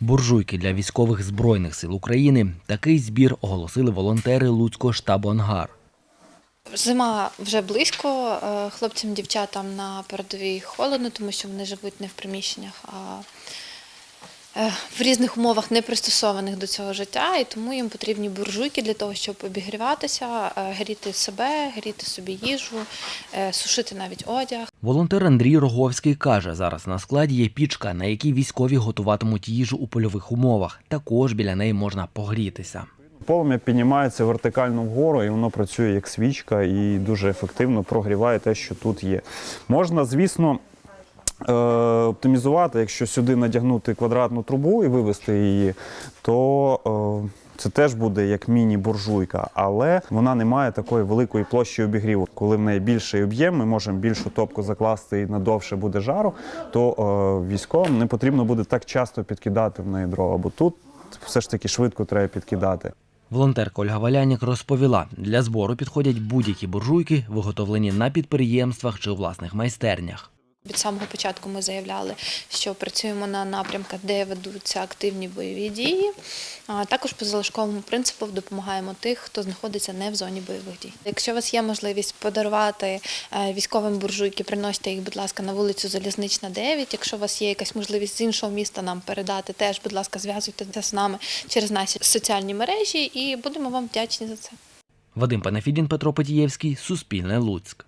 Буржуйки для військових збройних сил України. Такий збір оголосили волонтери Луцького штабу Ангар. Зима вже близько. е, Хлопцям, дівчатам на передовій холодно, тому що вони живуть не в приміщеннях, а в різних умовах не пристосованих до цього життя, і тому їм потрібні буржуйки для того, щоб обігріватися, е, гріти себе, гріти собі їжу, е, сушити навіть одяг. Волонтер Андрій Роговський каже, зараз на складі є пічка, на якій військові готуватимуть їжу у польових умовах. Також біля неї можна погрітися. Полум'я піднімається вертикально вгору, і воно працює як свічка і дуже ефективно прогріває те, що тут є. Можна, звісно, е, оптимізувати, якщо сюди надягнути квадратну трубу і вивести її, то е, це теж буде як міні-буржуйка, але вона не має такої великої площі обігріву. Коли в неї більший об'єм, ми можемо більшу топку закласти і надовше буде жару, то е, військовим не потрібно буде так часто підкидати в неї дрова, бо тут все ж таки швидко треба підкидати. Волонтерка Ольга Валянік розповіла, для збору підходять будь-які буржуйки, виготовлені на підприємствах чи у власних майстернях. Від самого початку ми заявляли, що працюємо на напрямках, де ведуться активні бойові дії. А також по залишковому принципу допомагаємо тих, хто знаходиться не в зоні бойових дій. Якщо у вас є можливість подарувати е, військовим буржуйки, приносьте їх, будь ласка, на вулицю Залізнична 9. Якщо у вас є якась можливість з іншого міста нам передати, теж, будь ласка, зв'язуйтеся з нами через наші соціальні мережі і будемо вам вдячні за це. Вадим Панафідін, Петро Потієвський, Суспільне Луцьк.